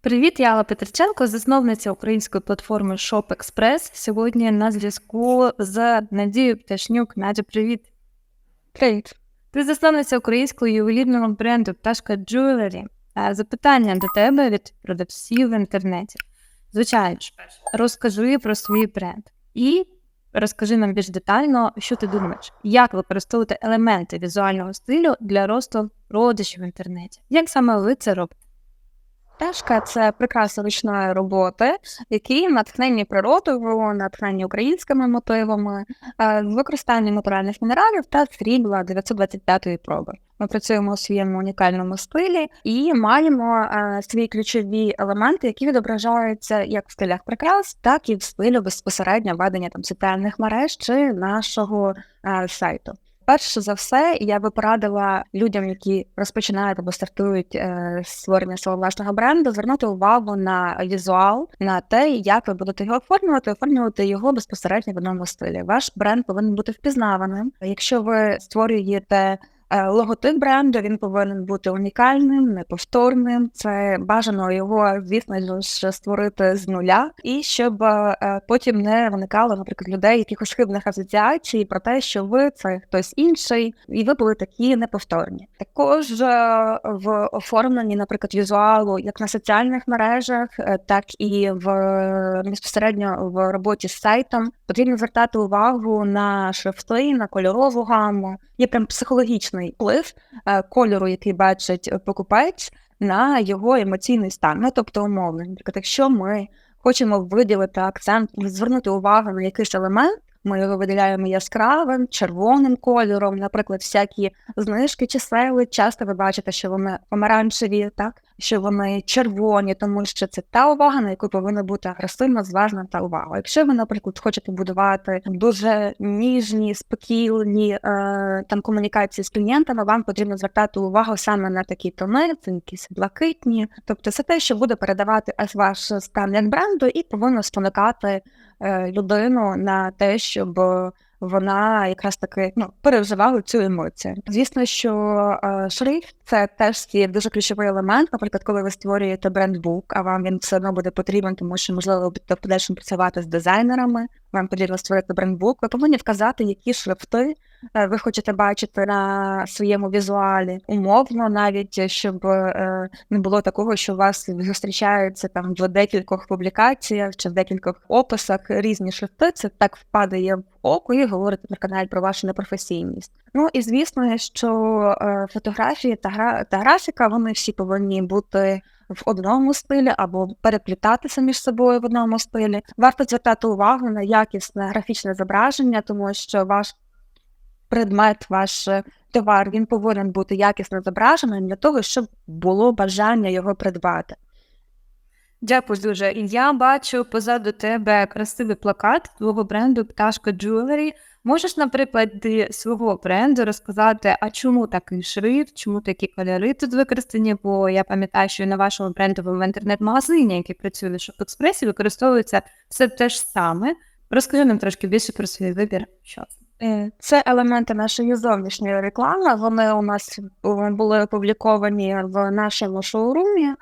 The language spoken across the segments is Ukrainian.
Привіт, я Алла Петриченко, засновниця української платформи ShopExpress. Сьогодні на зв'язку з Надією Пташнюк. Надя, привіт. Привіт. Ти засновниця українського ювелірного бренду Пташка Jewelry. Запитання до тебе від продавців в інтернеті. Звичайно ж, розкажи про свій бренд і розкажи нам більш детально, що ти думаєш, як використовувати елементи візуального стилю для росту продажів в інтернеті. Як саме ви це робите? Пташка це прекрасна ручної роботи, які натхнені природою, натхнені українськими мотивами, е, з використанням натуральних мінералів та срібла 925 проби. Ми працюємо у своєму унікальному стилі і маємо е, свої ключові елементи, які відображаються як в стилях прикрас, так і в стилю безпосередньо ведення там соціальних мереж чи нашого е, сайту. Перш за все, я би порадила людям, які розпочинають або стартують е, створення свого власного бренду, звернути увагу на візуал, на те, як ви будете його оформлювати, оформлювати його безпосередньо в одному стилі. Ваш бренд повинен бути впізнаваним. Якщо ви створюєте логотип бренду він повинен бути унікальним, неповторним. Це бажано його, звісно ж, створити з нуля, і щоб е, потім не виникало, наприклад, людей якихось хибних асоціацій про те, що ви це хтось інший, і ви були такі неповторні. Також е, в оформленні, наприклад, візуалу, як на соціальних мережах, так і в безпосередньо в роботі з сайтом, потрібно звертати увагу на шрифти, на кольорову гаму. Є прям психологічний вплив е, кольору, який бачить е, покупець, на його емоційний стан. Ну, тобто умовно. Наприклад, якщо ми хочемо виділити акцент, звернути увагу на якийсь елемент, ми його виділяємо яскравим, червоним кольором, наприклад, всякі знижки чи сели. Часто ви бачите, що вони помаранчеві, так що вони червоні, тому що це та увага, на яку повинна бути агресивна, зважна та увага. Якщо ви, наприклад, хочете будувати дуже ніжні, спокійні е, там комунікації з клієнтами, вам потрібно звертати увагу саме на такі тони, це якісь блакитні. Тобто, це те, що буде передавати ваш стан як бренду, і повинно спонукати людину на те, щоб вона якраз таки ну, переживала цю емоцію. Звісно, що е, шрифт це теж є дуже ключовий елемент. Наприклад, коли ви створюєте брендбук, а вам він все одно буде потрібен, тому що можливо ви будете в подальшому працювати з дизайнерами. Вам потрібно створити брендбук. Ви повинні вказати, які шрифти Е, ви хочете бачити на своєму візуалі умовно, навіть щоб е, не було такого, що у вас зустрічаються там в декількох публікаціях чи в декількох описах різні шрифти. Це так впадає в око і говорити на каналі про вашу непрофесійність. Ну і звісно, що е, фотографії та гра та графіка вони всі повинні бути. В одному стилі або переплітатися між собою в одному стилі варто звертати увагу на якісне графічне зображення, тому що ваш предмет, ваш е, товар, він повинен бути якісно зображеним для того, щоб було бажання його придбати. Дякую дуже. І я бачу позаду тебе красивий плакат твого бренду Пташка Jewelry. Можеш, наприклад, свого бренду розказати, а чому такий шрифт, чому такі кольори тут використані? Бо я пам'ятаю, що на вашому брендовому інтернет-магазині, який працює на Шопекспресі, використовується все те ж саме. Розкажи нам трошки більше про свій вибір. Що це? Е, це елементи нашої зовнішньої реклами. Вони у нас були опубліковані в нашому шоурумі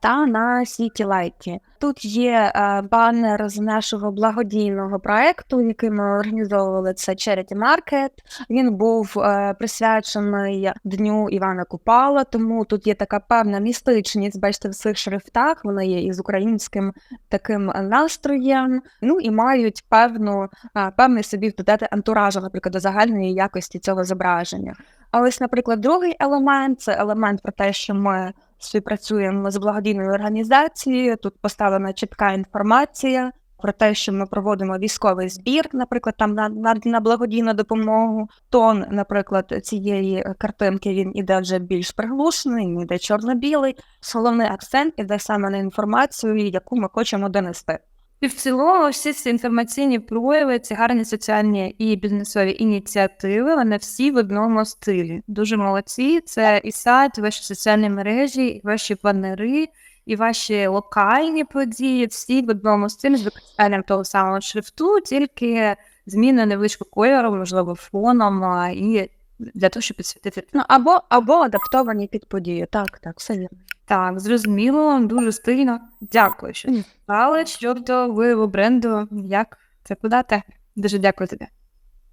та на Сіті Лайті. Тут є е, банер з нашого благодійного проекту, який ми організовували це Charity Market. Він був е, присвячений Дню Івана Купала, тому тут є така певна містичність, бачите, в цих шрифтах. Вони є із українським таким настроєм. Ну і мають певну е, певний собі додати антуражу, наприклад, до загальної якості цього зображення. А ось, наприклад, другий елемент це елемент про те, що ми співпрацюємо з благодійною організацією. Тут поставлена чітка інформація про те, що ми проводимо військовий збір, наприклад, там на на, на благодійну допомогу. Тон, наприклад, цієї картинки він іде вже більш приглушений, він іде чорно-білий. Головний акцент іде саме на інформацію, яку ми хочемо донести. І в цілому всі ці інформаційні прояви, ці гарні соціальні і бізнесові ініціативи, вони всі в одному стилі. Дуже молодці. Це і сайт, і ваші соціальні мережі, і ваші банери, і ваші локальні події, всі в одному стилі з використанням того самого шрифту, тільки зміна невеличкого кольору, можливо, фоном і для того, щоб підсвітити. Ну, або, або адаптовані під подію. Так, так, все вірно. Так, зрозуміло, дуже стильно. Дякую, що Але щодо вияву бренду, як це подати. Дуже дякую тобі.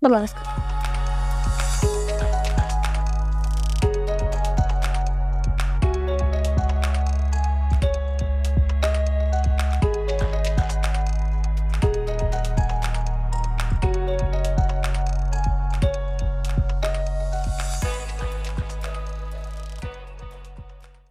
Будь ласка.